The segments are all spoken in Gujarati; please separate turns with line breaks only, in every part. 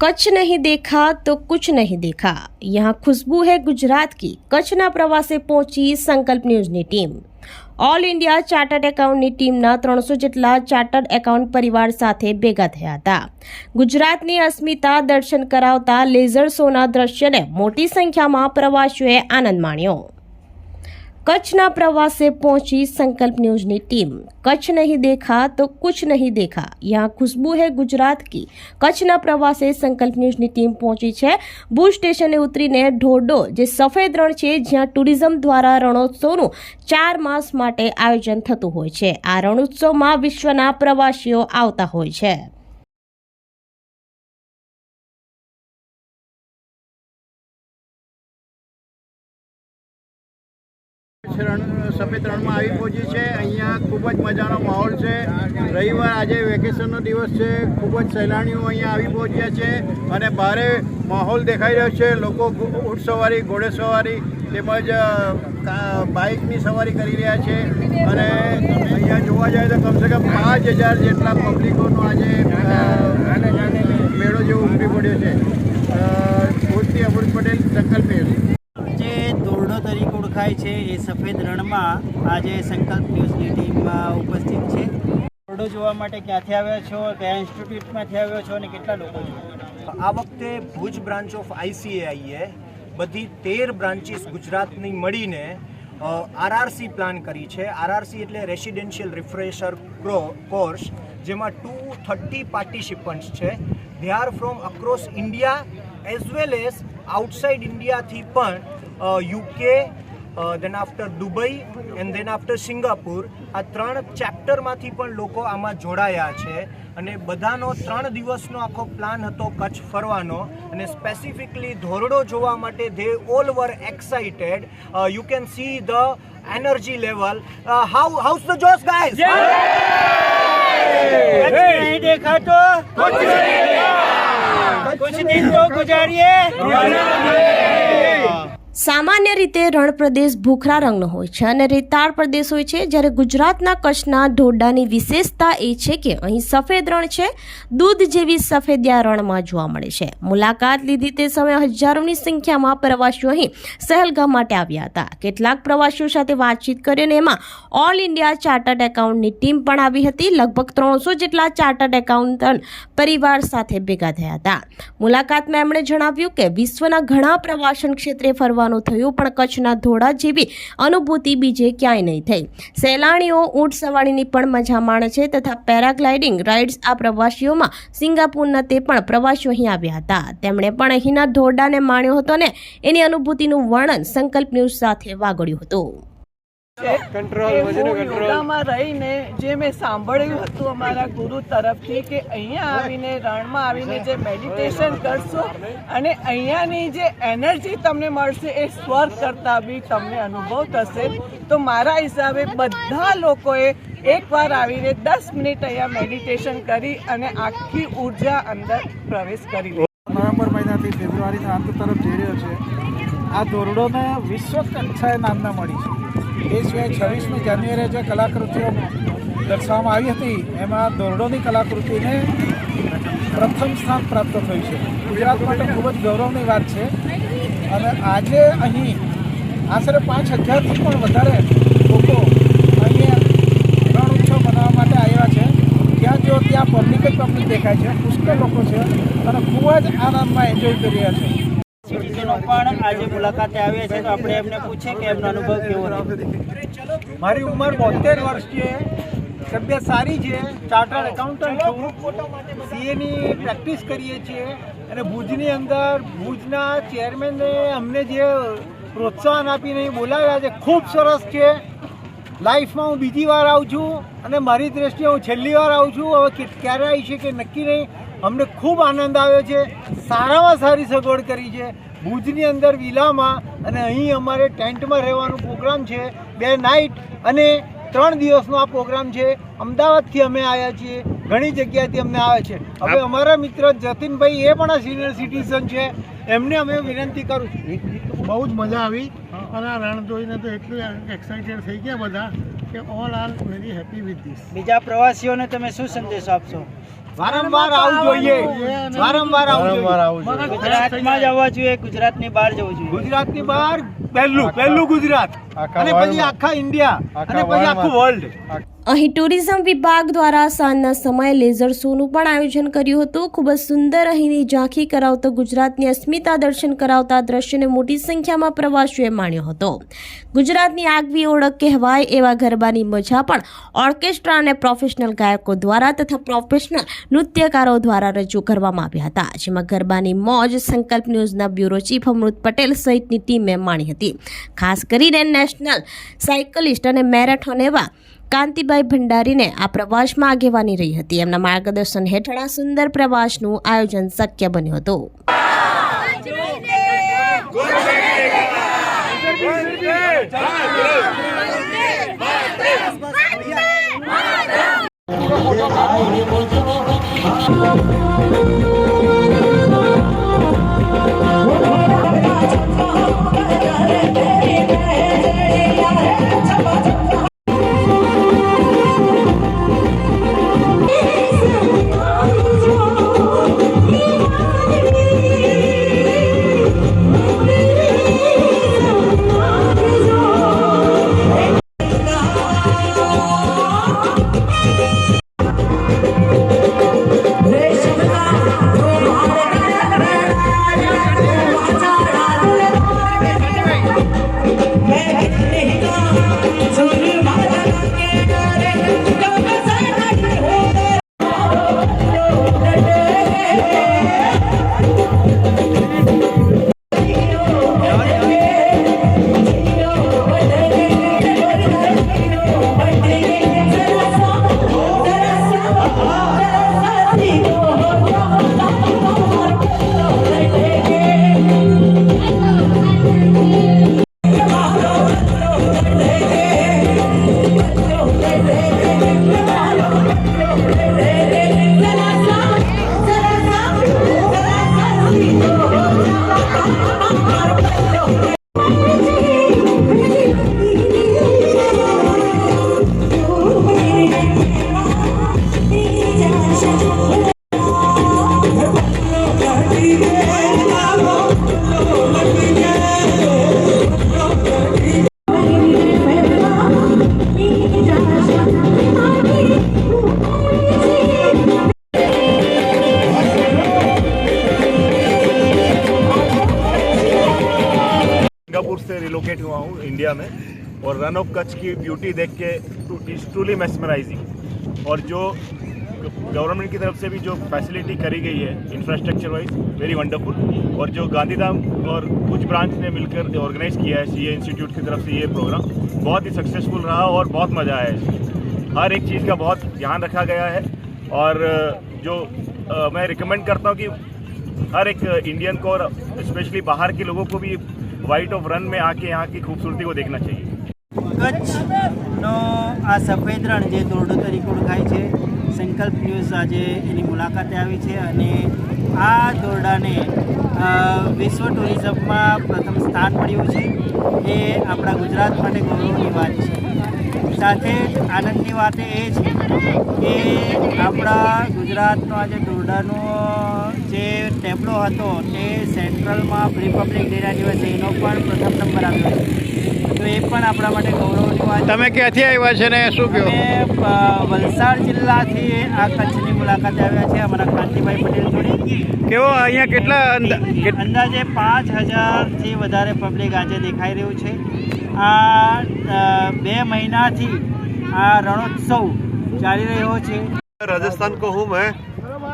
કચ્છ નહીં દેખા તો કુછ નહીં દેખા. યહાં ખુશ્બુ હૈ ગુજરાત કી. કચ્છના પ્રવાસે પહોંચી સંકલ્પ ન્યૂઝની ટીમ. ઓલ ઇન્ડિયા ચાર્ટર્ડ એકાઉન્ટની ટીમના ત્રણસો જેટલા ચાર્ટર્ડ એકાઉન્ટ પરિવાર સાથે ભેગા થયા હતા. ગુજરાતની અસ્મિતા દર્શન કરાવતા લેઝર શોના દ્રશ્યને મોટી સંખ્યામાં પ્રવાસીઓએ આનંદ માણ્યો. કચ્છના પ્રવાસે પહોંચી સંકલ્પ ન્યૂઝની ટીમ. કચ્છ નહીં દેખા તો કુછ નહીં દેખા. યહાં ખુશ્બુ હે ગુજરાત કી. કચ્છના પ્રવાસે સંકલ્પ ન્યૂઝની ટીમ પહોંચી છે. ભુજ સ્ટેશને ઉતરીને ઢોડો જે સફેદ રણ છે, જ્યાં ટુરિઝમ દ્વારા રણોત્સવનું ચાર માસ માટે આયોજન થતું હોય છે. આ રણોત્સવમાં વિશ્વના પ્રવાસીઓ આવતા હોય છે.
રણ સફેદ રણમાં આવી પહોંચી છે. અહીંયા ખૂબ જ મજાનો માહોલ છે. રવિવાર આજે વેકેશનનો દિવસ છે. ખૂબ જ સહેલાણીઓ અહીંયા આવી પહોંચ્યા છે અને ભારે માહોલ દેખાઈ રહ્યો છે. લોકો ઊંટ સવારી, ઘોડે સવારી તેમજ બાઇકની સવારી કરી રહ્યા છે. અને અહીંયા જોવા જાય તો કમસે કમ પાંચ હજાર જેટલા પબ્લિકોનો આજે મેળો જેવો ઉમટી પડ્યો છે. ભુજથી અમૃત પટેલ સંકલ્પ
ઓળખાય છે એ સફેદ રણમાં આજે સંકલ્પ ન્યૂઝની ટીમમાં ઉપસ્થિત છે. દોરડો જોવા માટે ક્યાંથી આવ્યા છો? કયા ઇન્સ્ટિટ્યૂટમાંથી આવ્યો છો અને કેટલા લોકો છો?
આ વખતે ભુજ બ્રાન્ચ ઓફ આઈસીએઆઈએ બધી તેર બ્રાન્ચીસ ગુજરાતની મળીને આરઆરસી પ્લાન કરી છે. આરઆરસી એટલે રેસિડેન્શિયલ રિફ્રેશર કોર્સ, જેમાં ટુ થર્ટી પાર્ટિસિપન્ટ્સ છે. They are from across India as well as outside ઇન્ડિયાથી પણ UK then after Dubai and then after Singapore આ ત્રણ ચેપ્ટરમાંથી પણ લોકો આમાં જોડાયા છે. અને બધાનો ત્રણ દિવસનો આખો પ્લાન હતો કચ્છ ફરવાનો. અને સ્પેસિફિકલી ધોરડો જોવા માટે they all were excited you can see the energy level how how's the Jose guys
દેખાતો? કુછ દિન તો ગુજારીએ.
સામાન્ય રીતે રણ પ્રદેશ ભૂખરા રંગનો હોય છે અને રેતાળ પ્રદેશ હોય છે, જ્યારે ગુજરાતના કચ્છના ઢોરડાની વિશેષતા એ છે કે અહીં સફેદ રણ છે, દૂધ જેવી સફેદિયા રણમાં જોવા મળે છે. મુલાકાત લીધી તે સમયે હજારોની સંખ્યામાં પ્રવાસીઓ અહીં સહેલગામ માટે આવ્યા હતા. કેટલાક પ્રવાસીઓ સાથે વાતચીત કરી અને એમાં ઓલ ઇન્ડિયા ચાર્ટર્ડ એકાઉન્ટની ટીમ પણ આવી હતી. લગભગ ત્રણસો જેટલા ચાર્ટર્ડ એકાઉન્ટન્ટ પરિવાર સાથે ભેગા થયા હતા. મુલાકાતમાં એમણે જણાવ્યું કે વિશ્વના ઘણા પ્રવાસન ક્ષેત્રે ફરવાનું થયું, પણ કચ્છના ધોળા જેવી અનુભૂતિ બીજે ક્યાંય નહીં થઈ. સહેલાણીઓ ઊંટ સવારીની પણ મજા માણે છે તથા પેરાગ્લાઇડિંગ રાઇડ્સ આ પ્રવાસીઓમાં સિંગાપુરના તે પણ પ્રવાસીઓ અહીં આવ્યા હતા. તેમણે પણ અહીંના ધોરડાને માણ્યો હતો ને એની અનુભૂતિનું વર્ણન સંકલ્પ ન્યૂઝ સાથે વાગળ્યું હતું.
યોગામાં રહીને જે મેં સાંભળ્યું હતું અમારા ગુરુ તરફથી કે અહીંયા આવીને રણમાં આવીને જે મેડિટેશન કરશો અને અહીંયાની જે એનર્જી તમને મળશે એ સ્વર્ગ કરતાં બી તમને અનુભવ થશે. તો મારા હિસાબે બધા લોકોએ એકવાર આવીને દસ મિનિટ અહીંયા મેડિટેશન કરી અને આખી ઊર્જા અંદર પ્રવેશ કરી
નવેમ્બર મહિનાથી ફેબ્રુઆરીના અંત તરફ જઈ રહ્યો છે. આ ધોરડોને વિશ્વ કક્ષાએ નામના મળી છે. એ સિવાય છવ્વીસમી જાન્યુઆરીએ જે કલાકૃતિઓ દર્શાવવામાં આવી હતી, એમાં દોરડોની કલાકૃતિને પ્રથમ સ્થાન પ્રાપ્ત થયું છે. ગુજરાત માટે ખૂબ જ ગૌરવની વાત છે. અને આજે અહીં આશરે પાંચ હજારથી પણ વધારે લોકો અહીંયા રણ ઉત્સવ મનાવવા માટે આવ્યા છે. ત્યાં જો ત્યાં પબ્લિક જ પબ્લિક દેખાય છે, પુષ્કળ લોકો છે અને ખૂબ જ આનંદમાં એન્જોય કરી રહ્યા છે.
પણ આજે મુલાકાતે આવ્યા છે તો આપણે એમને પૂછીએ કે એમનો અનુભવ કેવો રહ્યો.
મારી ઉંમર બોતેર વર્ષ છે તબિયત સારી છે, ચાર્ટર્ડ એકાઉન્ટન્ટ છું સીએની પ્રેક્ટિસ કરીએ છીએ અને ભુજની અંદર ભુજના ચેરમેને અમને જે પ્રોત્સાહન આપીને બોલાવ્યા છે, ખૂબ સરસ છે. લાઈફમાં હું બીજી વાર આવું છું અને મારી દ્રષ્ટિએ હું છેલ્લી વાર આવું છું. હવે ક્યારે આવી છે કે નક્કી નહીં, અમને ખૂબ આનંદ આવ્યો છે, સારામાં સારી સગવડ કરી છે. ભુજની અંદર વિલામાં અને અહીં અમારે ટેન્ટમાં રહેવાનો પ્રોગ્રામ છે બે નાઇટ અને ત્રણ દિવસનો આ પ્રોગ્રામ છે. અમદાવાદથી અમે આવ્યા છીએ. ઘણી જગ્યાએથી અમને આવે છે. હવે અમારા મિત્ર જતીનભાઈ એ પણ આ સિનિયર સિટીઝન છે. એમને અમે વિનંતી કરું છું.
બહુ જ મજા આવી. અને આ રણ જોઈને તો એટલું એક્સાઇટેડ થઈ ગયા બધા કે all are very happy with this
બીજા પ્રવાસીઓને તમે શું સંદેશો આપશો?
વારંવાર આવું જોઈએ. વારંવાર આવું જોઈએ.
ગુજરાતમાં જ આવવા જોઈએ ગુજરાતની બહાર જવું જોઈએ.
ગુજરાતની બહાર પહેલું પહેલું ગુજરાત. અને પછી આખા ઇન્ડિયા અને પછી આખું વર્લ્ડ
અહીં ટુરિઝમ વિભાગ દ્વારા સાંજના સમયે લેઝર શોનું પણ આયોજન કર્યું હતું. ખૂબ જ સુંદર અહીંની ઝાંખી કરાવતો ગુજરાતની અસ્મિતા દર્શન કરાવતા દ્રશ્યને મોટી સંખ્યામાં પ્રવાસીઓએ માણ્યો હતો. ગુજરાતની આગવી ઓળખ કહેવાય એવા ગરબાની મજા પણ ઓર્કેસ્ટ્રા અને પ્રોફેશનલ ગાયકો દ્વારા તથા પ્રોફેશનલ નૃત્યકારો દ્વારા રજૂ કરવામાં આવ્યા હતા. જેમાં ગરબાની મોજ, સંકલ્પ ન્યૂઝના બ્યુરો ચીફ અમૃત પટેલ સહિતની ટીમે માણી હતી. ખાસ કરીને નેશનલ સાયકલિસ્ટ અને મેરેથોન એવા કાંતિભાઈ ભંડારીને આ પ્રવાસમાં આગેવાની રહી હતી. એમના માર્ગદર્શન હેઠળ આ સુંદર પ્રવાસનું આયોજન શક્ય બન્યું હતું.
से रिलोकेट हुआ हूँ इंडिया में और रन ऑफ़ कच्छ की ब्यूटी देख के इज़ ट्रूली मेस्मराइजिंग और जो गवर्नमेंट की तरफ़ से भी जो फैसिलिटी करी गई है इंफ्रास्ट्रक्चर वाइज वेरी वंडरफुल और जो गांधीधाम और कुछ ब्रांच ने मिलकर ऑर्गेनाइज किया है सी इंस्टीट्यूट की तरफ़ से ये प्रोग्राम बहुत ही सक्सेसफुल रहा और बहुत मज़ा आया इसमें। हर एक चीज़ का बहुत ध्यान रखा गया है और जो अ, मैं रिकमेंड करता हूँ कि हर एक इंडियन को और स्पेशली बाहर के लोगों को भी वाइट ऑफ रन में आके यहाँ की खूबसूरती को देखना चाहिए
કચ્છનો આ સફેદ રણ જે દોરડો તરીકે ઓળખાય છે સંકલ્પ ન્યૂઝ આજે એની મુલાકાતે આવી છે અને આ દોરડાને અ, વિશ્વ ટુરિઝમમાં પ્રથમ સ્થાન મળ્યું છે એ આપણા ગુજરાત માટે ગૌરવની વાત છે સાથે જ આનંદની વાત એ છે કે આપણા ગુજરાતનો આજે દોરડાનો જે ટેબલો હતો તે સેન્ટ્રલમાં રિપબ્લિક ડેના દિવસે એનો પણ પ્રથમ નંબર આવ્યો છે તો એ પણ આપણા માટે ગૌરવની વાત
તમે ક્યાંથી આવ્યા છે ને શું કહો?
વલસાડ જિલ્લાથી આ કચ્છની મુલાકાત આવ્યા છે અમારા કાંતિભાઈ પટેલ જોડે
કેવો અહીંયા કેટલા
અંદાજે પાંચ હજારથી વધારે પબ્લિક આજે દેખાઈ રહ્યું છે. આ બે મહિનાથી આ રણોત્સવ ચાલી રહ્યો છે.
રાજસ્થાન કહું મેં.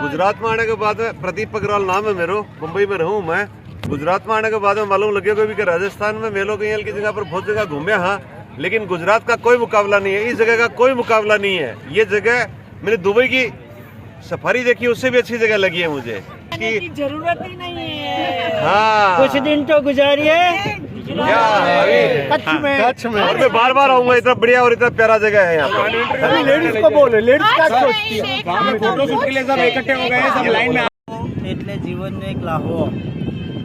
गुजरात में आने के बाद में प्रदीप अग्रवाल नाम है मेरा मुंबई में रहूँ मैं। गुजरात में आने के बाद में मालूम लगेगा भी कि राजस्थान में मेलो की की जगह पर बहुत जगह घूमे हाँ। लेकिन गुजरात का कोई मुकाबला नहीं है इस जगह का कोई मुकाबला नहीं है। ये जगह मैंने दुबई की सफारी देखी उससे भी अच्छी जगह लगी है मुझे। की
ज़रूरत ही नहीं है।
हाँ।
कुछ दिन तो गुजारिए।
क्या अभी
कच्छ में कच्छ में
और मैं बार बार आऊंगा इतना बढ़िया और इतना प्यारा जगह है यहाँ पर
अभी लेडीज को बोले लेडीज क्या सोचती है
એટલે જીવનનો એક લાહવો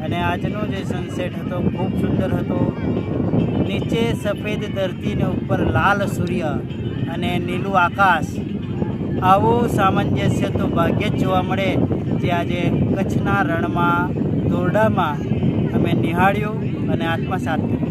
અને આજનો જે સનસેટ હતો ખૂબ સુંદર હતો નીચે સફેદ ધરતી ને ઉપર લાલ સૂર્ય અને નીલું આકાશ આવું સામંજસ્ય તો ભાગ્યે જ જોવા મળે જે આજે કચ્છના રણમાં દોરડામાં અમે નિહાળ્યું અને આત્મસાત કર્યું